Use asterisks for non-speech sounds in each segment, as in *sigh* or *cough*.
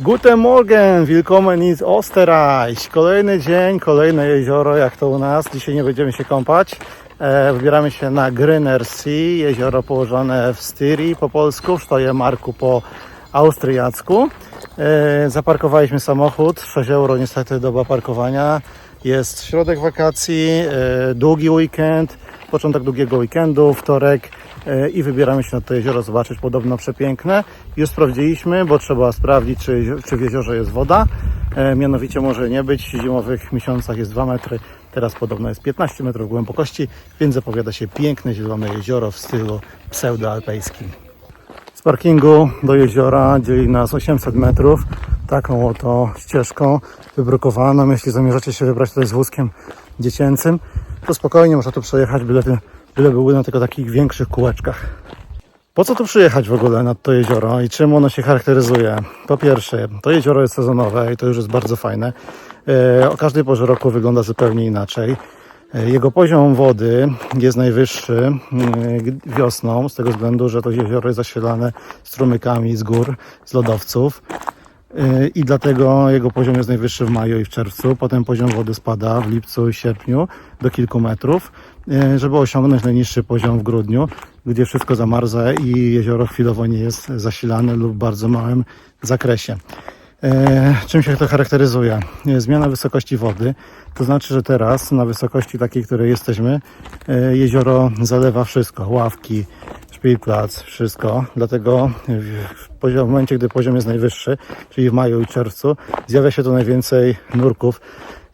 Guten Morgen, willkommen in Österreich. Kolejny dzień, kolejne jezioro, jak to u nas. Dzisiaj nie będziemy się kąpać. E, wybieramy się na Grüner See, jezioro położone w Styrii po polsku, w Sztojemarku po austriacku. E, zaparkowaliśmy samochód, 6 euro niestety doba parkowania. Jest środek wakacji, e, długi weekend, początek długiego weekendu, wtorek i wybieramy się na to jezioro zobaczyć. Podobno przepiękne. Już sprawdziliśmy, bo trzeba sprawdzić, czy, czy w jeziorze jest woda. E, Mianowicie może nie być. W zimowych miesiącach jest 2 metry, teraz podobno jest 15 metrów głębokości, więc zapowiada się piękne zielone jezioro w stylu pseudoalpejskim. Z parkingu do jeziora dzieli nas 800 metrów. Taką oto ścieżką wybrukowaną. Jeśli zamierzacie się wybrać tutaj z wózkiem dziecięcym, to spokojnie można tu przejechać, byle, byle były na tylko takich większych kółeczkach. Po co tu przyjechać w ogóle nad to jezioro i czym ono się charakteryzuje? Po pierwsze, to jezioro jest sezonowe i to już jest bardzo fajne. E, O każdej porze roku wygląda zupełnie inaczej. E, Jego poziom wody jest najwyższy mm, wiosną, z tego względu, że to jezioro jest zasilane strumykami z gór, z lodowców. I dlatego jego poziom jest najwyższy w maju i w czerwcu. Potem poziom wody spada w lipcu i sierpniu do kilku metrów, yy, żeby osiągnąć najniższy poziom w grudniu, gdzie wszystko zamarza i jezioro chwilowo nie jest zasilane lub w bardzo małym zakresie. Yy, Czym się to charakteryzuje? Yy, Zmiana wysokości wody, to znaczy, że teraz na wysokości takiej, której jesteśmy, jezioro zalewa wszystko, ławki, Spielplatz, wszystko. Dlatego w, momencie, gdy poziom jest najwyższy, czyli w maju i czerwcu, zjawia się tu najwięcej nurków.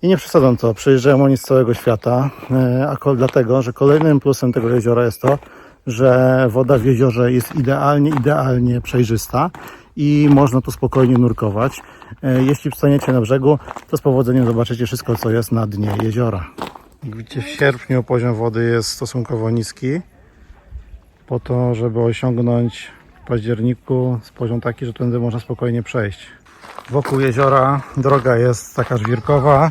I nie przesadzam to, przyjeżdżają oni z całego świata, e, a dlatego, że kolejnym plusem tego jeziora jest to, że woda w jeziorze jest idealnie, idealnie przejrzysta i można tu spokojnie nurkować. E, Jeśli wstaniecie na brzegu, to z powodzeniem zobaczycie wszystko, co jest na dnie jeziora. Gdzie w sierpniu poziom wody jest stosunkowo niski, po to, żeby osiągnąć w październiku poziom taki, że tędy można spokojnie przejść. Wokół jeziora droga jest taka żwirkowa,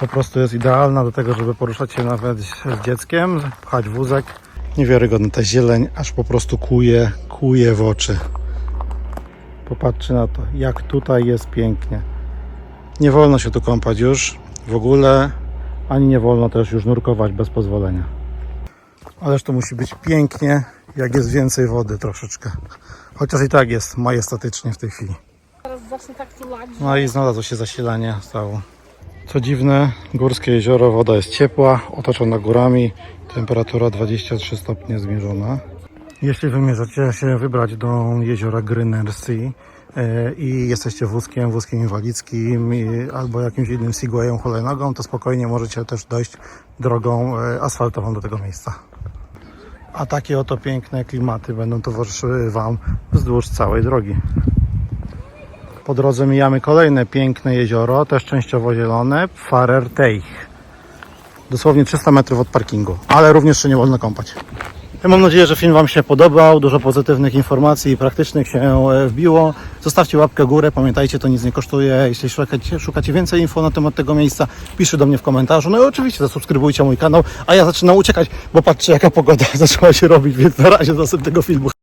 po prostu jest idealna do tego, żeby poruszać się nawet z dzieckiem, pchać wózek. Niewiarygodna ta zieleń, aż po prostu kuje, kuje w oczy. Popatrzcie na to, jak tutaj jest pięknie. Nie wolno się tu kąpać już w ogóle, ani nie wolno też już nurkować bez pozwolenia. Ależ to musi być pięknie, jak jest więcej wody troszeczkę. Chociaż i tak jest majestatycznie w tej chwili. Teraz zacznę tak tulać, że No i znalazło się zasilanie stało. Co dziwne, górskie jezioro, woda jest ciepła, otoczona górami, temperatura 23 stopnie zmierzona. Jeśli wymierzacie się wybrać do jeziora Grüner See e, i jesteście wózkiem, wózkiem inwalidzkim albo jakimś innym Segwayem hulajnogą, to spokojnie możecie też dojść drogą e, asfaltową do tego miejsca. A takie oto piękne klimaty będą towarzyszyły Wam wzdłuż całej drogi. Po drodze mijamy kolejne piękne jezioro, też częściowo zielone, Farer Teich. Dosłownie 300 metrów od parkingu, ale również się nie wolno kąpać. Ja mam nadzieję, że film Wam się podobał, dużo pozytywnych informacji i praktycznych się e, wbiło. Zostawcie łapkę w górę, pamiętajcie, to nic nie kosztuje. Jeśli szukacie, szukacie więcej info na temat tego miejsca, piszcie do mnie w komentarzu. No i oczywiście zasubskrybujcie mój kanał, a ja zaczynam uciekać, bo patrzcie jaka pogoda *laughs* zaczęła się robić, więc na razie do następnego filmu.